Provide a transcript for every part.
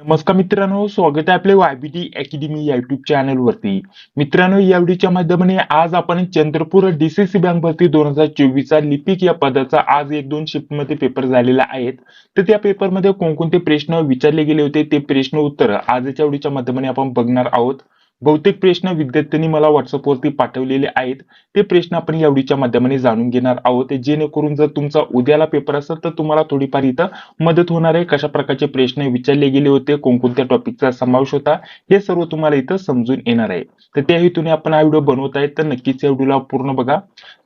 नमस्कार मित्रांनो स्वागत आहे आपल्या वायबीटी अकॅडमी या युट्यूब चॅनल वरती. मित्रांनो या व्हिडिओच्या माध्यमाने आज आपण चंद्रपूर डीसीसी बँक भरती दोन हजार चोवीसचा लिपिक या पदाचा आज एक दोन शिफ्टमध्ये पेपर झालेला आहेत. तर त्या पेपरमध्ये कोणकोणते प्रश्न विचारले गेले होते ते प्रश्न उत्तर आजच्या व्हिडिओच्या माध्यमाने आपण बघणार आहोत. बहुतेक प्रश्न विद्यार्थ्यांनी मला व्हॉट्सअपवरती पाठवलेले आहेत. ते प्रश्न आपण या व्हिडिओच्या माध्यमाने जाणून घेणार आहोत. जेणेकरून जर तुमचा उद्याला पेपर असेल तर तुम्हाला थोडीफार इथं मदत होणार आहे. कशा प्रकारचे प्रश्न विचारले गेले होते कोणकोणत्या टॉपिकचा समावेश होता हे सर्व तुम्हाला इथं समजून येणार आहे. तर त्या हेतूने आपण हा व्हिडिओ बनवत आहे. तर नक्कीच या व्हिडिओला पूर्ण बघा.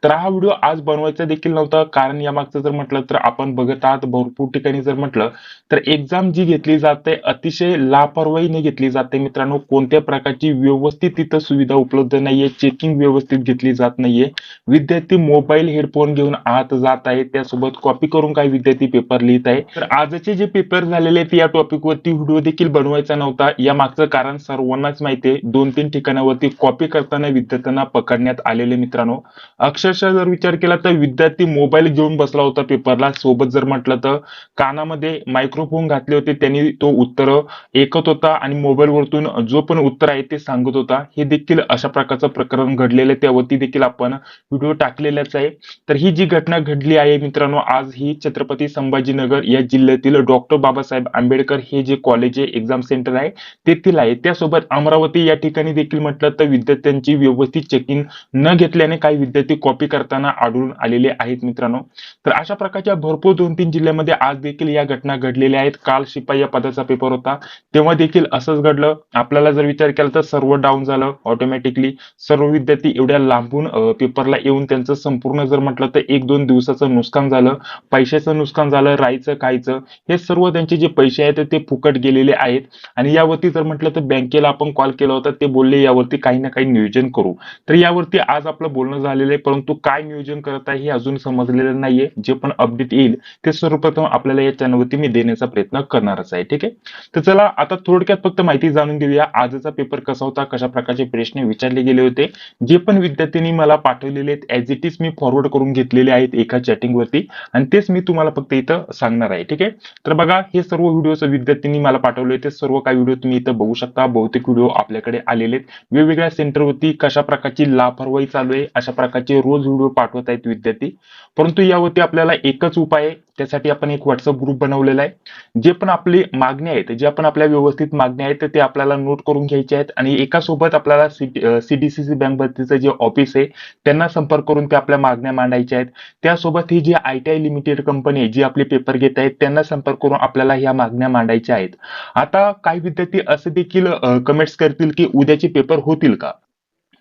तर हा व्हिडिओ आज बनवायचा देखील नव्हता. कारण यामागचं जर म्हटलं तर आपण बघत आहात भरपूर ठिकाणी जर म्हटलं तर एक्झाम जी घेतली जाते अतिशय लापरवाहीने घेतली जाते मित्रांनो. कोणत्या प्रकारची व्यवस्थित तिथं सुविधा उपलब्ध नाहीये चेकिंग व्यवस्थित घेतली जात नाहीये. विद्यार्थी मोबाईल हेडफोन घेऊन आत जात आहेत त्यासोबत कॉपी करून काही विद्यार्थी पेपर लिहित आहे. तर आजचे जे पेपर झालेले आहेत या टॉपिक वरती व्हिडिओ देखील बनवायचा नव्हता. या मागचं कारण सर्वांनाच माहिती आहे. दोन तीन ठिकाणावरती कॉपी करताना विद्यार्थ्यांना पकडण्यात आलेले मित्रांनो. अक्षरशः जर विचार केला तर विद्यार्थी मोबाईल घेऊन बसला होता पेपरला सोबत जर म्हटलं तर कानामध्ये मायक्रोफोन घातले होते त्यांनी तो उत्तर ऐकत होता आणि मोबाईल वरतून जो पण उत्तर आहे ते सांग सांगत होता हे देखील अशा प्रकारचं प्रकरण घडलेलं आहे. त्यावरती देखील आपण व्हिडिओ टाकलेलाच आहे. तर ही जी घटना घडली आहे मित्रांनो आज ही छत्रपती संभाजीनगर या जिल्ह्यातील डॉक्टर बाबासाहेब आंबेडकर हे जे कॉलेज आहे एक्झाम सेंटर आहे तेथील आहे. त्यासोबत अमरावती या ठिकाणी देखील म्हटलं तर विद्यार्थ्यांची व्यवस्थित चेकिंग न घेतल्याने काही विद्यार्थी कॉपी करताना आढळून आलेले आहेत मित्रांनो. तर अशा प्रकारच्या भरपूर दोन तीन जिल्ह्यामध्ये आज देखील या घटना घडलेल्या आहेत. काल शिपाई या पदाचा पेपर होता. तेव्हा देखील असंच घडलं. आपल्याला जर विचार केला तर सर्व डाऊन झालं ऑटोमॅटिकली सर्व विद्यार्थी एवढ्या लांबून पेपरला येऊन त्यांचं संपूर्ण जर म्हटलं तर एक दोन दिवसाचं नुकसान झालं. पैशाचं नुकसान झालं राहायचं खायचं. हे सर्व त्यांचे जे पैसे आहेत ते फुकट गेलेले आहेत. आणि यावरती जर म्हटलं तर बँकेला आपण कॉल केला होता ते बोलले यावरती काही ना काही नियोजन करू. तर यावरती आज आपलं बोलणं झालेलं आहे परंतु काय नियोजन करत आहे हे अजून समजलेलं नाहीये. जे पण अपडेट येईल ते सर्वप्रथम आपल्याला या चॅनलवरती मी देण्याचा प्रयत्न करणारच आहे ठीक आहे? तर चला आता थोडक्यात फक्त माहिती जाणून घेऊया. आजचा पेपर कसा होता कशा प्रकारचे प्रश्न विचारले गेले होते जे पण विद्यार्थ्यांनी मला पाठवलेले आहेत ऍज इट इज मी फॉरवर्ड करून घेतलेले आहेत एका चॅटिंग वरती आणि तेच मी तुम्हाला फक्त इथं सांगणार आहे ठीक आहे? तर बघा हे सर्व व्हिडिओ विद्यार्थ्यांनी मला पाठवले ते सर्व काही व्हिडिओ तुम्ही इथं बघू शकता बहुतेक व्हिडिओ आपल्याकडे आलेले आहेत. वेगवेगळ्या सेंटरवरती कशा प्रकारची लापरवाही चालू आहे अशा प्रकारचे रोज व्हिडिओ पाठवत आहेत विद्यार्थी. परंतु यावरती आपल्याला एकच उपाय त्यासाठी आपण एक व्हॉट्सअप ग्रुप बनवलेला आहे. जे पण आपली मागणी आहेत जे आपण आपल्या व्यवस्थित मागण्या आहेत ते आपल्याला नोट करून घ्यायचे आहेत आणि एका सोबत आपल्याला सीडीसीसी बँक भरतीचं जे ऑफिस आहे त्यांना संपर्क करून त्या आपल्या मागण्या मांडायच्या आहेत. त्यासोबत ही जी I T I limited company आहे जी आपले पेपर घेत आहेत त्यांना संपर्क करून आपल्याला ह्या मागण्या मांडायच्या आहेत. आता काही विद्यार्थी असे देखील कमेंट्स करतील की उद्याचे पेपर होतील का?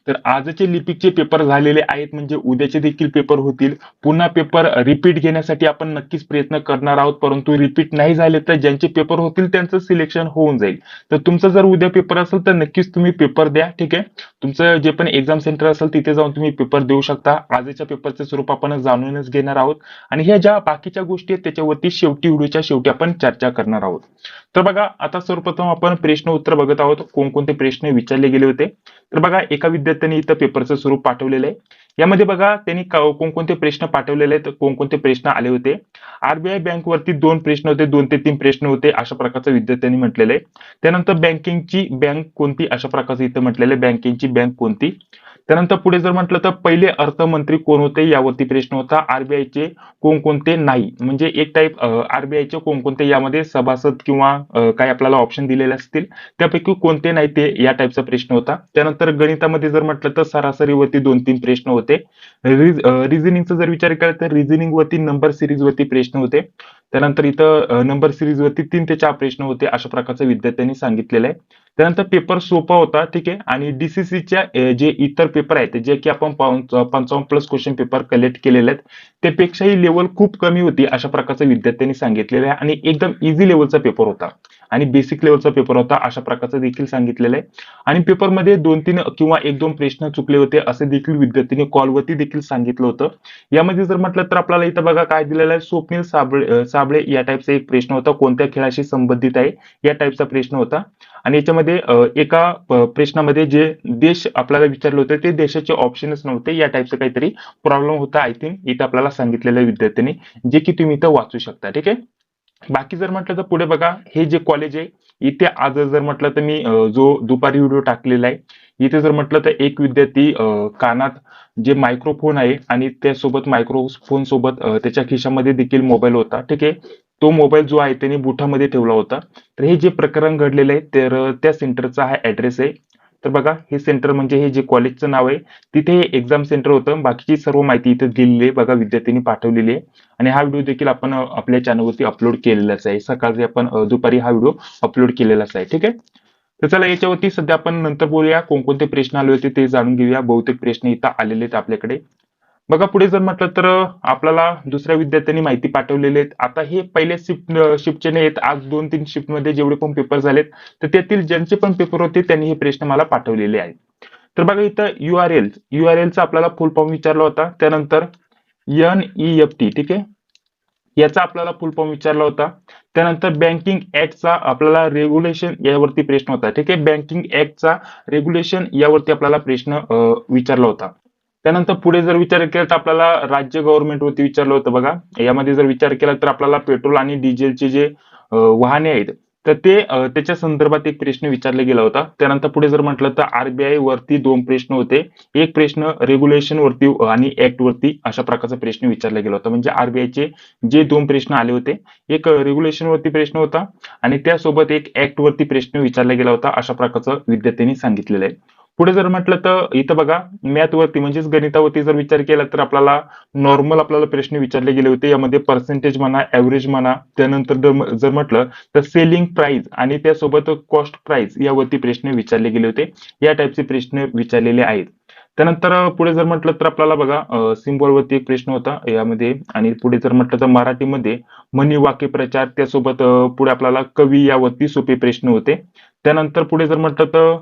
तर आजचे लिपिकचे पेपर झालेले आहेत म्हणजे उद्याचे देखील पेपर होतील. पुन्हा पेपर रिपीट घेण्यासाठी आपण नक्कीच प्रयत्न करणार आहोत परंतु रिपीट नाही झाले तर ज्यांचे पेपर होतील त्यांचं सिलेक्शन होऊन जाईल. तर तुमचा जर उद्या पेपर असेल तर नक्कीच तुम्ही पेपर द्या ठीक आहे? तुमचं जे पण एक्झाम सेंटर असेल तिथे जाऊन तुम्ही पेपर देऊ शकता. आजच्या पेपरचं स्वरूप आपण जाणूनच घेणार आहोत. आणि ह्या ज्या बाकीच्या गोष्टी आहेत त्याच्यावरती शेवटी व्हिडिओच्या शेवटी आपण चर्चा करणार आहोत. तर बघा आता सर्वप्रथम आपण प्रश्न उत्तर बघत आहोत. कोणकोणते प्रश्न विचारले गेले होते? तर बघा एका विद्यार्थी विद्यार्थ्यांनी इथं पेपरचं स्वरूप पाठवलेलं आहे. यामध्ये बघा त्यांनी कोणकोणते प्रश्न पाठवलेले आहेत कोणकोणते प्रश्न आले होते? आरबीआय बँक वरती दोन प्रश्न होते दोन ते तीन प्रश्न होते अशा प्रकारचं विद्यार्थ्यांनी म्हटलेलं आहे. त्यानंतर बँकिंगची बँक कोणती अशा प्रकारचं इथं म्हटलेलं आहे बँकिंगची बँक कोणती? त्यानंतर पुढे जर म्हटलं तर पहिले अर्थमंत्री कोण होते यावरती प्रश्न होता आरबीआयचे कोणकोणते नाही. म्हणजे एक टाईप आरबीआयचे कोणकोणते यामध्ये सभासद किंवा काही आपल्याला ऑप्शन दिलेले असतील त्यापैकी कोणते नाही ते या टाईपचा प्रश्न होता. त्यानंतर गणितामध्ये जर म्हटलं तर सरासरीवरती दोन तीन प्रश्न होते. रिझनिंगचा जर विचार केला तर रिझनिंग वरती नंबर सिरीज वरती प्रश्न होते. त्यानंतर इथं नंबर सिरीज वरती तीन ते चार प्रश्न होते अशा प्रकारचं विद्यार्थ्यांनी सांगितलेलं आहे. त्यानंतर पेपर सोपा होता ठीक आहे. आणि डीसीसीच्या जे इतर पेपर आहेत जे की आपण पंचावन्न प्लस क्वेश्चन पेपर कलेक्ट केलेले आहेत त्यापेक्षाही लेवल खूप कमी होती अशा प्रकारचं विद्यार्थ्यांनी सांगितलेलं आहे. आणि एकदम इझी लेवलचा पेपर होता. आणि बेसिक लेवलचा पेपर होता अशा प्रकारचं देखील सांगितलेलं आहे. आणि पेपरमध्ये दोन तीन किंवा एक दोन प्रश्न चुकले होते असे देखील विद्यार्थ्यांनी कॉलवरती देखील सांगितलं होतं. यामध्ये जर म्हटलं तर आपल्याला इथं बघा काय दिलेलं आहे. स्वप्नील साबळे साबळे या टाईपचा एक प्रश्न होता. कोणत्या खेळाशी संबंधित आहे? या टाईपचा प्रश्न होता. आणि याच्यामध्ये एका प्रश्नामध्ये जे देश आपल्याला विचारले होते ते देशाचे ऑप्शनच नव्हते. या टाईपचं काहीतरी प्रॉब्लेम होता आय थिंक इथं आपल्याला सांगितलेलं आहे विद्यार्थ्यांनी जे की तुम्ही इथं वाचू शकता. ठीक आहे? बाकी जर म्हटलं तर पुढे बघा हे जे कॉलेज आहे इथे आज जर म्हटलं तर मी जो दुपारी व्हिडिओ टाकलेला आहे इथे जर म्हटलं तर एक विद्यार्थी कानात जे मायक्रोफोन आहे आणि त्यासोबत मायक्रोफोन सोबत त्याच्या खिशामध्ये देखील मोबाईल होता ठीक आहे? तो मोबाईल जो आहे त्याने बुठामध्ये ठेवला होता. तर हे जे प्रकरण घडलेलं आहे तर त्या सेंटरचा हा ऍड्रेस आहे. तर बघा हे सेंटर म्हणजे हे जे कॉलेजचं नाव आहे तिथे हे एक्झाम सेंटर होतं. बाकीची सर्व माहिती इथे दिलेली आहे बघा विद्यार्थ्यांनी पाठवलेली आहे. आणि हा व्हिडिओ देखील आपण आपल्या चॅनलवरती अपलोड केलेलाच आहे. सकाळी आपण दुपारी हा व्हिडिओ अपलोड केलेलाच आहे ठीक आहे? तर चला याच्यावरती सध्या आपण नंतर बोलूया. कोणकोणते प्रश्न आले होते ते जाणून घेऊया. बहुतेक प्रश्न इथं आलेले आहेत आपल्याकडे. बघा पुढे जर म्हटलं तर आपल्याला दुसऱ्या विद्यार्थ्यांनी माहिती पाठवलेली आहेत. आता हे पहिले शिफ्ट शिफ्टचे नाही आहेत. आज दोन तीन शिफ्टमध्ये जेवढे पण पेपर झालेत तर त्यातील ज्यांचे पण पेपर होते त्यांनी हे प्रश्न मला पाठवलेले आहेत. तर बघा इथं U R L U R एलचा आपल्याला फुल फॉर्म विचारला होता. त्यानंतर एन ई एफ टी ठीक आहे? याचा आपल्याला फुल फॉर्म विचारला होता. त्यानंतर बँकिंग ऍक्टचा आपल्याला रेग्युलेशन यावरती प्रश्न होता ठीक आहे? बँकिंग ऍक्टचा रेग्युलेशन यावरती आपल्याला प्रश्न विचारला होता. त्यानंतर पुढे जर विचार केला तर आपल्याला राज्य गव्हर्नमेंट वरती विचारलं होतं बघा. यामध्ये जर विचार केला तर आपल्याला पेट्रोल आणि डिझेलचे जे वाहने आहेत तर ते त्याच्या संदर्भात एक प्रश्न विचारला गेला होता. त्यानंतर पुढे जर म्हटलं तर आरबीआय वरती दोन प्रश्न होते. एक प्रश्न रेग्युलेशन वरती आणि ऍक्ट वरती अशा प्रकारचा प्रश्न विचारला गेला होता. म्हणजे आरबीआयचे चे जे दोन प्रश्न आले होते एक रेग्युलेशन वरती प्रश्न होता आणि त्यासोबत एक ऍक्ट वरती प्रश्न विचारला गेला होता अशा प्रकारचं विद्यार्थ्यांनी सांगितलेलं आहे. पुढे जर म्हटलं तर इथं बघा मॅथ वरती म्हणजेच गणितावरती जर विचार केला तर आपल्याला नॉर्मल आपल्याला प्रश्न विचारले गेले होते. यामध्ये पर्सेंटेज म्हणा ऍव्हरेज म्हणा त्यानंतर जर- म्हटलं तर सेलिंग प्राइस आणि त्यासोबत कॉस्ट प्राइस यावरती प्रश्न विचारले गेले होते. या टाईपचे प्रश्न विचारलेले आहेत. त्यानंतर पुढे जर म्हटलं तर आपल्याला बघा सिम्बॉलवरती एक प्रश्न होता यामध्ये आणि पुढे जर म्हटलं तर मराठीमध्ये म्हणी वाक्य प्रचार त्यासोबत पुढे आपल्याला कवी यावरती सोपे प्रश्न होते. त्यानंतर पुढे जर म्हटलं तर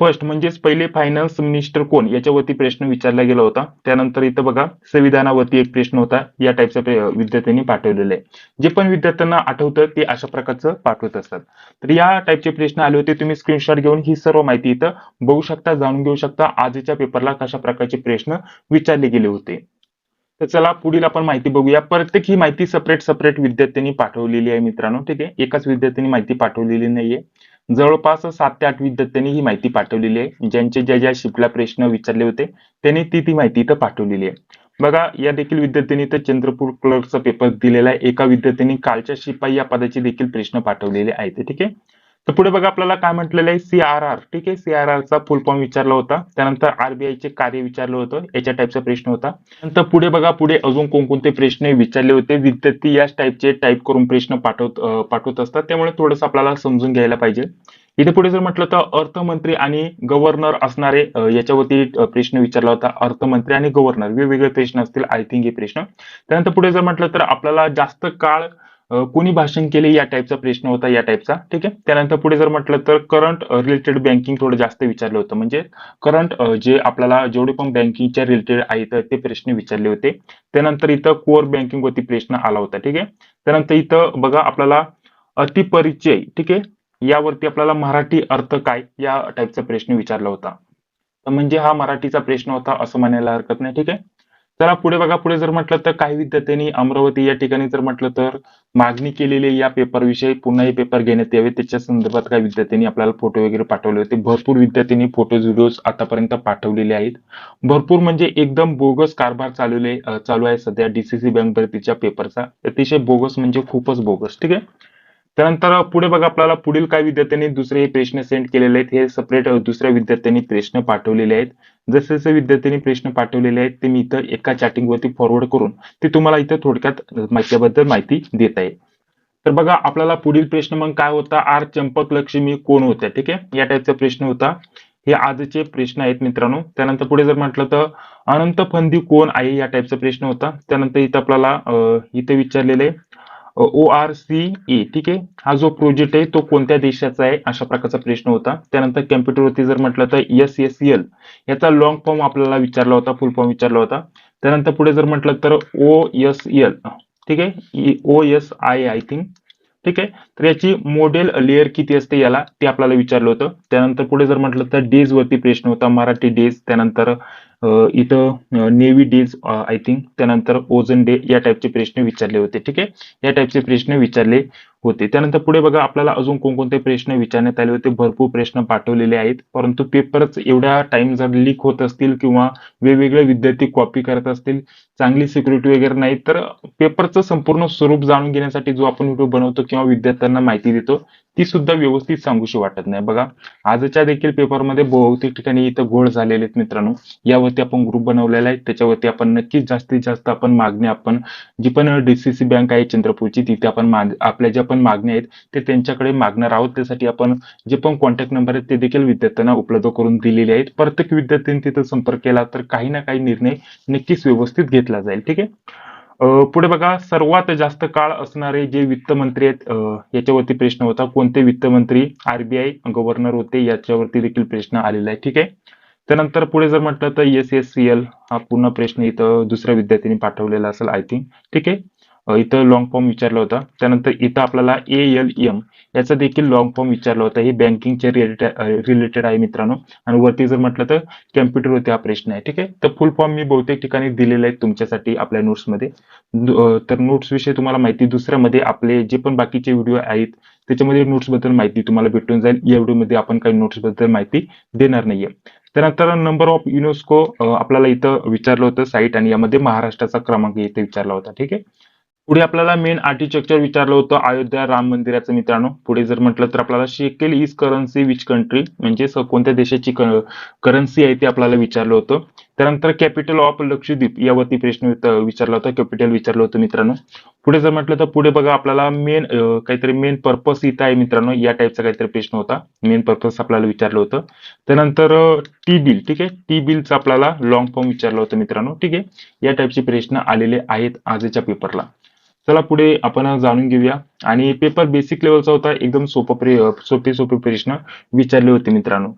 फर्स्ट म्हणजेच पहिले फायनान्स मिनिस्टर कोण? याच्यावरती प्रश्न विचारला गेला होता. त्यानंतर इथं बघा संविधानावरती एक प्रश्न होता. या टाईपचा विद्यार्थ्यांनी पाठवलेला. आहे जे पण विद्यार्थ्यांना आठवतं ते अशा प्रकारचं पाठवत असतात. तर या टाईपचे प्रश्न आले होते. तुम्ही स्क्रीनशॉट घेऊन ही सर्व माहिती इथं बघू शकता जाणून घेऊ शकता. आजच्या पेपरला कशा प्रकारचे प्रश्न विचारले गेले होते. तर चला पुढील आपण माहिती बघूया. प्रत्येक ही माहिती सपरेट सेपरेट विद्यार्थ्यांनी पाठवलेली आहे मित्रांनो. ठीक आहे? एकाच विद्यार्थ्यांनी माहिती पाठवलेली नाहीये. जवळपास सात ते आठ विद्यार्थ्यांनी ही माहिती पाठवलेली आहे. ज्यांचे ज्या ज्या शिफ्टला प्रश्न विचारले होते त्यांनी ती ती माहिती इथं पाठवलेली आहे. बघा या देखील विद्यार्थ्यांनी इथं चंद्रपूर क्लर्कचा पेपर दिलेला आहे. एका विद्यार्थ्यांनी कालच्या शिपाई या पदाचे देखील प्रश्न पाठवलेले आहेत. ठीक आहे? तर पुढे बघा आपल्याला काय म्हटलेलं आहे? सीआरआर ठीक आहे? सीआरआर चा फुल फॉर्म विचारला होता. त्यानंतर आरबीआय चे कार्य विचारलं होतं. याच्या टाईपचा प्रश्न होता. नंतर पुढे बघा पुढे अजून कोणकोणते प्रश्न विचारले होते? विद्यार्थी याच टाईपचे टाईप करून प्रश्न पाठवत पाठवत असतात. त्यामुळे थोडंसं आपल्याला समजून घ्यायला पाहिजे. इथे पुढे जर म्हटलं तर अर्थमंत्री आणि गव्हर्नर असणारे याच्यावरती प्रश्न विचारला होता. अर्थमंत्री आणि गव्हर्नर वेगवेगळे प्रश्न असतील आय थिंक हे प्रश्न. त्यानंतर पुढे जर म्हटलं तर आपल्याला जास्त काळ कोणी भाषण केले या टाईपचा प्रश्न होता या टाईपचा ठीक आहे? त्यानंतर पुढे जर म्हटलं तर करंट रिलेटेड बँकिंग थोडं जास्त विचारलं होतं. म्हणजे करंट जे आपल्याला जेवढे पण बँकिंगच्या रिलेटेड आहेत ते प्रश्न विचारले होते. त्यानंतर इथं कोर बँकिंग वरती प्रश्न आला होता. ठीक आहे? त्यानंतर इथं बघा आपल्याला अतिपरिचय ठीक आहे? यावरती आपल्याला मराठी अर्थ काय या टाईपचा प्रश्न विचारला होता. म्हणजे हा मराठीचा प्रश्न होता असं म्हणायला हरकत नाही. ठीक आहे? चला पुढे बघा पुढे जर म्हटलं तर काही विद्यार्थ्यांनी अमरावती या ठिकाणी जर म्हटलं तर मागणी केलेली या पेपर विषयी. पुन्हा हे पेपर घेण्यात यावे. त्याच्या संदर्भात काही विद्यार्थ्यांनी आपल्याला फोटो वगैरे पाठवले होते. भरपूर विद्यार्थ्यांनी फोटो व्हिडिओज आतापर्यंत पाठवलेले आहेत. भरपूर म्हणजे एकदम बोगस कारभार चालवले चालू आहे सध्या डीसीसी बँक भरतीच्या पेपरचा अतिशय बोगस म्हणजे खूपच बोगस ठीक आहे? त्यानंतर पुढे बघा आपल्याला पुढील काही विद्यार्थ्यांनी दुसरे हे प्रश्न सेंड केलेले आहेत. हे सेपरेट दुसऱ्या विद्यार्थ्यांनी प्रश्न पाठवलेले आहेत. जसे जसे विद्यार्थ्यांनी प्रश्न पाठवलेले आहेत ते मी इथं एका चॅटिंग वरती फॉरवर्ड करून ते तुम्हाला इथं थोडक्यात माहितीबद्दल माहिती देत आहे. तर बघा आपल्याला पुढील प्रश्न मग काय होता? आर चंपक लक्ष्मी कोण होत्या? ठीक आहे? या टाईपचा प्रश्न होता. हे आजचे प्रश्न आहेत मित्रांनो. त्यानंतर पुढे जर म्हटलं तर अनंत फंदी कोण आहे? या टाईपचा प्रश्न होता. त्यानंतर इथं आपल्याला अं, इथे विचारलेले ओ आर सी ए ठीक आहे? हा जो प्रोजेक्ट आहे तो कोणत्या देशाचा आहे अशा प्रकारचा प्रश्न होता. त्यानंतर कम्प्युटरवरती जर म्हटलं तर एस एस एल याचा लॉंग फॉर्म आपल्याला विचारला होता फुल फॉर्म विचारला होता. त्यानंतर पुढे जर म्हटलं तर ओ एस एल ठीक आहे? O S I I think ठीक आहे? तर याची मॉडेल लेअर किती असते याला ते आपल्याला विचारलं होतं. त्यानंतर पुढे जर म्हटलं तर डेज वरती प्रश्न होता मराठी डेज त्यानंतर इथं नेव्ही डेज आय थिंक त्यानंतर ओझन डे या टाईपचे प्रश्न विचारले होते ठीक आहे? या टाईपचे प्रश्न विचारले होते. त्यानंतर पुढे बघा आपल्याला अजून कोणकोणते प्रश्न विचारण्यात आले होते? भरपूर प्रश्न पाठवलेले आहेत. परंतु पेपरच एवढ्या टाइम जर लीक होत असतील किंवा वेगवेगळे विद्यार्थी कॉपी करत असतील चांगली सिक्युरिटी वगैरे नाही तर पेपरचं संपूर्ण स्वरूप जाणून घेण्यासाठी जो आपण व्हिडिओ बनवतो किंवा विद्यार्थ्यांना माहिती देतो ती सुद्धा व्यवस्थित सांगूशी वाटत नाही. बघा आजच्या देखील पेपरमध्ये बहुतेक ठिकाणी इथं घोळ झालेले आहेत मित्रांनो. यावरती आपण ग्रुप बनवलेला आहे. त्याच्यावरती आपण नक्कीच जास्तीत जास्त आपण मागणी आपण जी पण डीसीसी बँक आहे चंद्रपूरची तिथे आपण माग आपल्या ज्या पण मागण्या आहेत ते त्यांच्याकडे मागणार आहोत. त्यासाठी आपण जे पण कॉन्टॅक्ट नंबर आहेत ते देखील विद्यार्थ्यांना उपलब्ध करून दिलेले आहेत. प्रत्येक विद्यार्थ्यांनी तिथं संपर्क केला तर काही ना काही निर्णय नक्कीच व्यवस्थित घेतला जाईल. ठीक आहे? पुढे बघा सर्वात जास्त काळ असणारे जे वित्त मंत्री आहेत याच्यावरती प्रश्न होता. कोणते वित्त मंत्री आरबीआय गव्हर्नर होते याच्यावरती देखील प्रश्न आलेला आहे. ठीक आहे? त्यानंतर पुढे जर म्हटलं तर एस एस सी एल हा पूर्ण प्रश्न इथं दुसऱ्या विद्यार्थ्यांनी पाठवलेला असेल आय थिंक. ठीक आहे? इथं लॉंग फॉर्म विचारला होता. त्यानंतर इथं आपल्याला ए एल एम याचा देखील लॉंग फॉर्म विचारला होता. हे बँकिंगचे रिलेटेड आहे मित्रांनो. आणि वरती जर म्हटलं तर कॅम्प्युटरवरती हा प्रश्न आहे. ठीक आहे? तर फुल फॉर्म मी बहुतेक ठिकाणी दिलेले आहेत तुमच्यासाठी आपल्या नोट्समध्ये तर नोट्स विषयी तुम्हाला माहिती दुसऱ्यामध्ये आपले जे पण बाकीचे व्हिडिओ आहेत त्याच्यामध्ये नोट्सबद्दल माहिती तुम्हाला भेटून जाईल. या व्हिडिओमध्ये आपण काही नोट्सबद्दल माहिती देणार नाहीये. त्यानंतर नंबर ऑफ युनेस्को आपल्याला इथं विचारलं होतं साईट आणि यामध्ये महाराष्ट्राचा क्रमांक इथे विचारला होता. ठीक आहे? पुढे आपल्याला मेन आर्किटेक्चर विचारलं होतं अयोध्या राम मंदिराचं मित्रांनो. पुढे जर म्हटलं तर आपल्याला shekel is currency which country म्हणजे कोणत्या देशाची करन्सी आहे ते आपल्याला विचारलं होतं. त्यानंतर कॅपिटल ऑफ लक्षद्वीप यावरती प्रश्न विचारला होता कॅपिटल विचारलं होतं मित्रांनो. पुढे जर म्हटलं तर पुढे बघा आपल्याला मेन काहीतरी मेन पर्पस इथं आहे मित्रांनो. या टाईपचा काहीतरी प्रश्न होता. मेन पर्पस आपल्याला विचारलं होतं. त्यानंतर टी बिल ठीक आहे? टी बिलचं आपल्याला लॉंग फॉर्म विचारलं होतं मित्रांनो. ठीक आहे? या टाईपचे प्रश्न आलेले आहेत आजच्या पेपरला चला पुढे आपण जाणून घेऊया. आणि पेपर बेसिक लेवलचा होता एकदम सोपं सोपे सोपे प्रश्न विचारले होते मित्रांनो.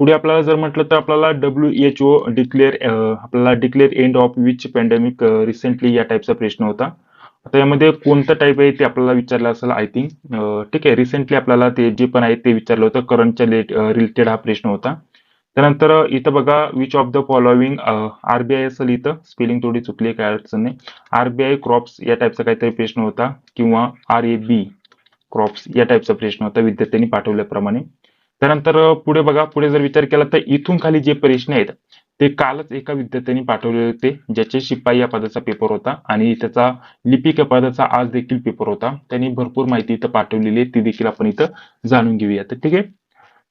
पुढे आपल्याला जर म्हटलं तर आपल्याला डब्ल्यू एच ओ डिक्लेअर आपल्याला declare end of which pandemic recently या टाईपचा प्रश्न होता. आता यामध्ये कोणतं टाईप आहे ते आपल्याला विचारलं असेल आय थिंक ठीक आहे. रिसेंटली आपल्याला ते जे पण आहे ते विचारलं होतं. करंटच्या रिलेटेड हा प्रश्न होता. त्यानंतर इथं बघा which of the following RBI असेल इथं? स्पेलिंग थोडी चुकली काय अडचण नाही. आरबीआय क्रॉप्स या टाईपचा काहीतरी प्रश्न होता किंवा आर ए बी क्रॉप्स या टाईपचा प्रश्न होता विद्यार्थ्यांनी पाठवल्याप्रमाणे. त्यानंतर पुढे बघा पुढे जर विचार केला तर इथून खाली जे प्रश्न आहेत ते कालच एका विद्यार्थ्यांनी पाठवले होते ज्याचे शिपाई या पदाचा पेपर होता आणि त्याचा लिपिक या पदाचा आज देखील पेपर होता. त्यांनी भरपूर माहिती इथं पाठवलेली आहे ती देखील आपण इथं जाणून घेऊया. तर ठीक आहे?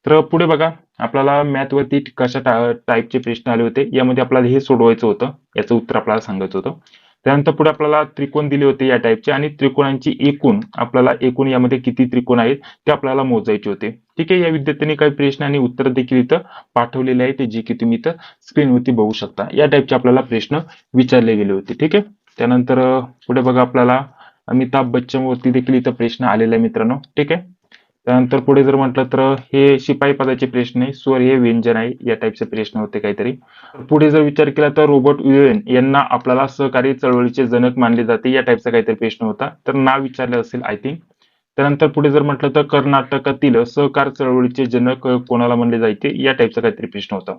तर पुढे बघा आपल्याला मॅथ वरती कशा टाईपचे प्रश्न आले होते यामध्ये आपल्याला हे सोडवायचं होतं याचं उत्तर आपल्याला सांगायचं होतं. त्यानंतर पुढे आपल्याला त्रिकोण दिले होते या टाईपचे आणि त्रिकोणांची एकूण आपल्याला एकूण यामध्ये किती त्रिकोण आहेत ते आपल्याला मोजायचे होते. ठीक आहे या विद्यार्थ्यांनी काही प्रश्न आणि उत्तर देखील इथं पाठवलेले आहे ते जे की तुम्ही इथं स्क्रीनवरती बघू शकता. या टाईपचे आपल्याला प्रश्न विचारले गेले होते ठीक आहे? त्यानंतर पुढे बघा आपल्याला अमिताभ बच्चन वरती देखील इथं प्रश्न आलेला आहे मित्रांनो ठीक आहे? त्यानंतर पुढे जर म्हटलं तर हे शिपाई पदाचे प्रश्न आहे स्वर हे व्यंजन आहे या टाईपचे प्रश्न होते काहीतरी. पुढे जर विचार केला तर रॉबर्ट युएन यांना आपल्याला सहकारी चळवळीचे जनक मानले जाते या टाईपचा काहीतरी प्रश्न होता. तर नाव विचारलं असेल आय थिंक त्यानंतर पुढे जर म्हटलं तर कर्नाटकातील सहकार चळवळीचे जनक कोणाला म्हणले जायचे? या टाईपचा काहीतरी प्रश्न होता.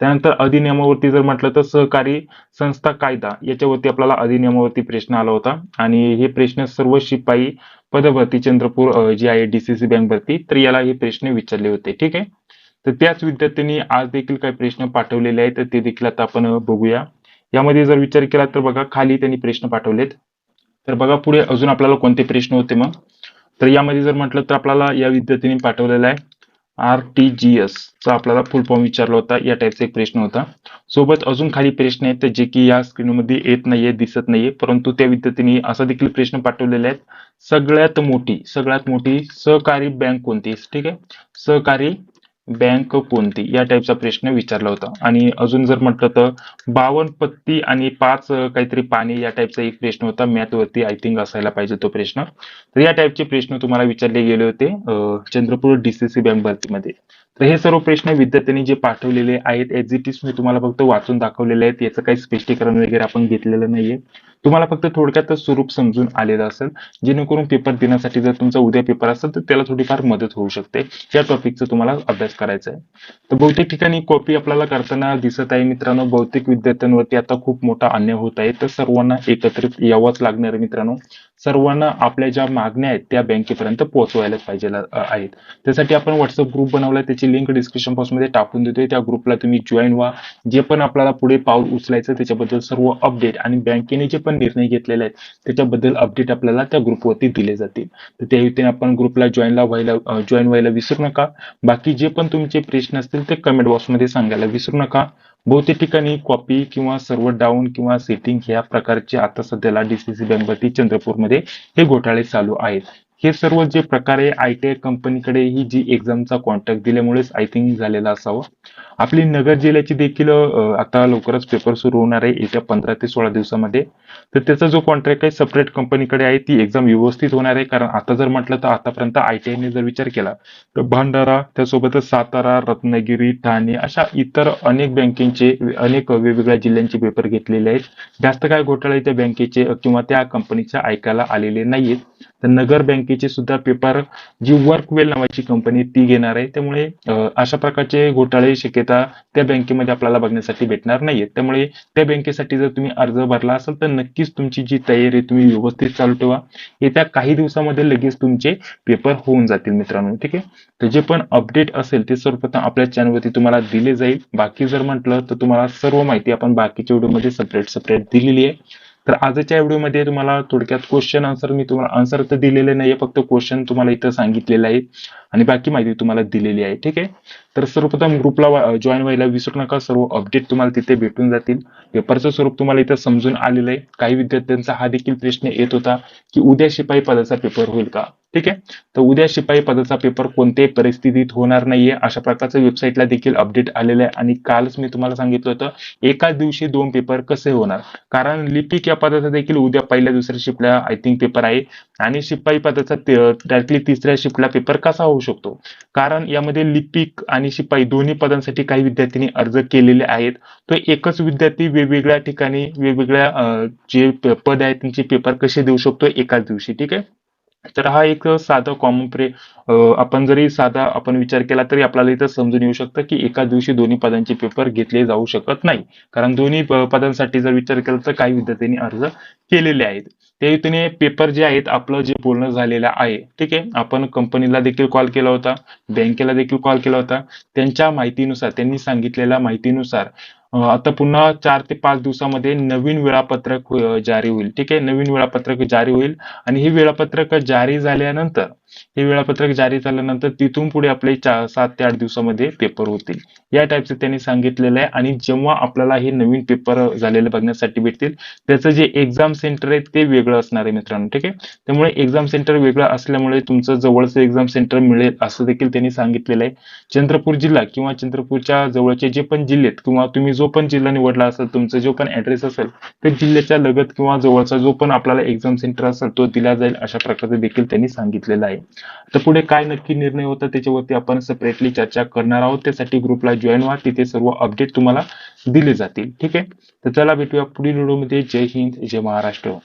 त्यानंतर अधिनियमावरती जर म्हटलं तर सहकारी संस्था कायदा याच्यावरती आपल्याला अधिनियमावरती प्रश्न आला होता. आणि हे प्रश्न सर्व शिपाई पदभरती चंद्रपूर जी आहे डीसीसी बँक भरती तर याला हे प्रश्न विचारले होते. ठीक आहे? तर त्याच विद्यार्थ्यांनी आज देखील काही प्रश्न पाठवलेले आहेत ते देखील आता आपण बघूया. यामध्ये जर विचार केला तर बघा खाली त्यांनी प्रश्न पाठवलेत. तर बघा पुढे अजून आपल्याला कोणते प्रश्न होते मग? तर यामध्ये जर म्हटलं तर आपल्याला या विद्यार्थ्यांनी पाठवलेला आहे आर टी जी एस चा आपल्याला फुल फॉर्म विचारला होता या टाईपचा एक प्रश्न होता. सोबत अजून खाली प्रश्न आहेत जे की या स्क्रीनमध्ये येत नाहीये दिसत नाहीये परंतु त्या विद्यार्थ्यांनी असा देखील प्रश्न पाठवलेले आहेत. सगळ्यात मोठी सगळ्यात मोठी सहकारी बँक कोणती? ठीक आहे? सहकारी बँक कोणती? या टाईपचा प्रश्न विचारला होता. आणि अजून जर म्हटलं तर बावन्न पत्ती आणि पाच काहीतरी पाणी या टाईपचा एक प्रश्न होता. मॅथ वरती आय थिंक असायला पाहिजे तो प्रश्न. तर या टाईपचे प्रश्न तुम्हाला विचारले गेले होते चंद्रपूर डीसीसी बँक भरतीमध्ये. तर हे सर्व प्रश्न विद्यार्थ्यांनी जे पाठवलेले आहेत एक्झिटिस मी तुम्हाला फक्त वाचून दाखवलेले आहेत. याचं काही स्पष्टीकरण वगैरे आपण घेतलेलं नाहीये. तुम्हाला फक्त थोडक्यात स्वरूप समजून आलेलं असेल. जेणेकरून पेपर देण्यासाठी जर तुमचा उद्या पेपर असेल तर त्याला थोडीफार मदत होऊ शकते. या टॉपिकचा तुम्हाला अभ्यास करायचा आहे तर बहुतेक ठिकाणी कॉपी आपल्याला करताना दिसत आहे. मित्रांनो बहुतेक विद्यार्थ्यांवरती आता खूप मोठा अन्याय होत आहे. तर सर्वांना एकत्रित यावंच लागणार आहे मित्रांनो. सर्वांना आपल्या ज्या मागण्या आहेत त्या बँकेपर्यंत पोहोचवायला पाहिजे आहेत. त्यासाठी आपण व्हॉट्सअप ग्रुप बनवलाय. त्याची लिंक डिस्क्रिप्शन बॉक्समध्ये टाकून देतोय. त्या ग्रुपला तुम्ही जॉईन व्हा. जे पण आपल्याला पुढे पाऊल उचलायचं त्याच्याबद्दल सर्व अपडेट आणि बँकेने जे पण निर्णय घेतलेले आहेत त्याच्याबद्दल अपडेट आपल्याला त्या ग्रुपवरती दिले जातील. तर त्या आपण ग्रुपला जॉईनला व्हायला जॉईन व्हायला विसरू नका. बाकी जे पण तुमचे प्रश्न असतील ते कमेंट बॉक्समध्ये सांगायला विसरू नका. बहुतेक ठिकाणी कॉपी किंवा सर्व डाऊन किंवा सेटिंग ह्या प्रकारचे आता सध्याला डीसीसी बँकवरती चंद्रपूरमध्ये हे घोटाळे चालू आहेत. हे सर्व जे प्रकारे आय टी आय कंपनीकडे ही जी एक्झामचा कॉन्ट्रॅक्ट दिल्यामुळेच आय थिंक झालेला असावं. आपली नगर जिल्ह्याची देखील आता लवकरच पेपर सुरू होणार आहे येत्या पंधरा ते सोळा दिवसामध्ये. तर त्याचा जो कॉन्ट्रॅक्ट आहे सेपरेट कंपनीकडे आहे ती एक्झाम व्यवस्थित होणार आहे. कारण आता जर म्हटलं तर आतापर्यंत आय टी आयने जर विचार केला तर भंडारा त्यासोबतच सातारा रत्नागिरी ठाणे अशा इतर अनेक बँकेचे अनेक वेगवेगळ्या जिल्ह्यांचे पेपर घेतलेले आहेत. जास्त काय घोटाळे त्या बँकेचे किंवा त्या कंपनीच्या ऐकायला आलेले नाहीयेत. तर नगर बँकेचे सुद्धा पेपर जी वर्कवेल नावाची कंपनी ती घेणार आहे. त्यामुळे अशा प्रकारचे घोटाळे शक्यता त्या बँकेमध्ये आपल्याला बघण्यासाठी भेटणार नाहीये त्यामुळे त्या बँकेसाठी जर तुम्ही अर्ज भरला असेल तर नक्कीच तुमची जी तयारी आहे तुम्ही व्यवस्थित चालू ठेवा. येत्या काही दिवसामध्ये लगेच तुमचे पेपर होऊन जातील मित्रांनो ठीक आहे? तर जे पण अपडेट असेल ते सर्वप्रथम आपल्या चॅनलवरती तुम्हाला दिले जाईल. बाकी जर म्हटलं तर तुम्हाला सर्व माहिती आपण बाकीच्या व्हिडिओमध्ये सेपरेट सेपरेट दिलेली आहे. तर आजच्या व्हिडिओमध्ये तुम्हाला थोडक्यात क्वेश्चन आन्सर मी तुम्हाला आन्सर तर दिलेले नाहीये फक्त क्वेश्चन तुम्हाला इथं सांगितलेले आहे आणि बाकी माहिती तुम्हाला दिलेली आहे ठीक आहे? तर सर्वप्रथम ग्रुपला जॉईन व्हायला विसरू नका. सर्व अपडेट तुम्हाला तिथे भेटून जातील. पेपरचं स्वरूप तुम्हाला इथं समजून आलेलं आहे. काही विद्यार्थ्यांचा हा देखील प्रश्न येत होता की उद्या शिपाई पदाचा पेपर होईल का? ठीक आहे? तर उद्या शिपाई पदाचा पेपर कोणत्याही परिस्थितीत होणार नाहीये. अशा प्रकारचं वेबसाईटला देखील अपडेट आलेलं आहे. आणि कालच मी तुम्हाला सांगितलं होतं एकाच दिवशी दोन पेपर कसे होणार? कारण लिपिक या पदाचा देखील उद्या पहिल्या दुसऱ्या शिफ्टला आय थिंक पेपर आहे. आणि शिपाई पदाचा डायरेक्टली तिसऱ्या शिफ्टला पेपर कसा होऊ शकतो? कारण यामध्ये लिपिक आणि शिपाई दोन्ही पदांसाठी काही विद्यार्थ्यांनी अर्ज केलेले आहेत. तो एकच विद्यार्थी वेगवेगळ्या ठिकाणी वेगवेगळ्या जे पद आहेत त्यांचे पेपर कसे देऊ शकतो एकाच दिवशी ठीक आहे? तर हा एक साधा कॉमन प्रे आपण जरी साधा आपण विचार केला तरी आपल्याला इथं समजून येऊ शकतं की एका दिवशी दोन्ही पदांचे पेपर घेतले जाऊ शकत नाही. कारण दोन्ही पदांसाठी जर विचार केला तर काही विद्यार्थ्यांनी अर्ज केलेले आहेत. त्या हेतूने पेपर जे आहेत आपलं जे बोलणं झालेलं आहे ठीक आहे? आपण कंपनीला देखील कॉल केला होता बँकेला देखील कॉल केला होता. त्यांच्या माहितीनुसार त्यांनी सांगितलेल्या माहितीनुसार आता पुन्हा चार ते पाच दिवसामध्ये नवीन वेळापत्रक जारी होईल. ठीक आहे? नवीन वेळापत्रक जारी होईल आणि हे वेळापत्रक जारी झाल्यानंतर हे वेळापत्रक जारी झाल्यानंतर तिथून पुढे आपले चार सात ते आठ दिवसामध्ये पेपर होतील. या टाईपचे त्यांनी सांगितलेलं आहे आणि जेव्हा आपल्याला हे नवीन पेपर झालेले बघण्यासाठी भेटतील त्याचं जे एक्झाम सेंटर आहे ते वेगळं असणार आहे मित्रांनो ठीक आहे? त्यामुळे एक्झाम सेंटर वेगळं असल्यामुळे तुमचं जवळचं एक्झाम सेंटर मिळेल असं देखील त्यांनी सांगितलेलं आहे. चंद्रपूर जिल्हा किंवा चंद्रपूरच्या जवळचे जे पण जिल्हे आहेत किंवा तुम्ही जो पण जिल्हा निवडला असेल तुमचा जो पण ऍड्रेस असेल ते जिल्ह्याच्या लगत किंवा जवळचा जो पण आपल्याला एक्झाम सेंटर असेल तो दिला जाईल अशा प्रकारे देखील त्यांनी सांगितलेलं आहे. तर पुढे काय नक्की निर्णय होता त्याच्यावरती आपण सेपरेटली चर्चा करणार आहोत. त्यासाठी ग्रुपला जॉईन व्हा. तिथे सर्व अपडेट तुम्हाला दिले जातील. ठीक आहे? तर चला भेटूया पुढील व्हिडिओमध्ये जय हिंद जय महाराष्ट्र.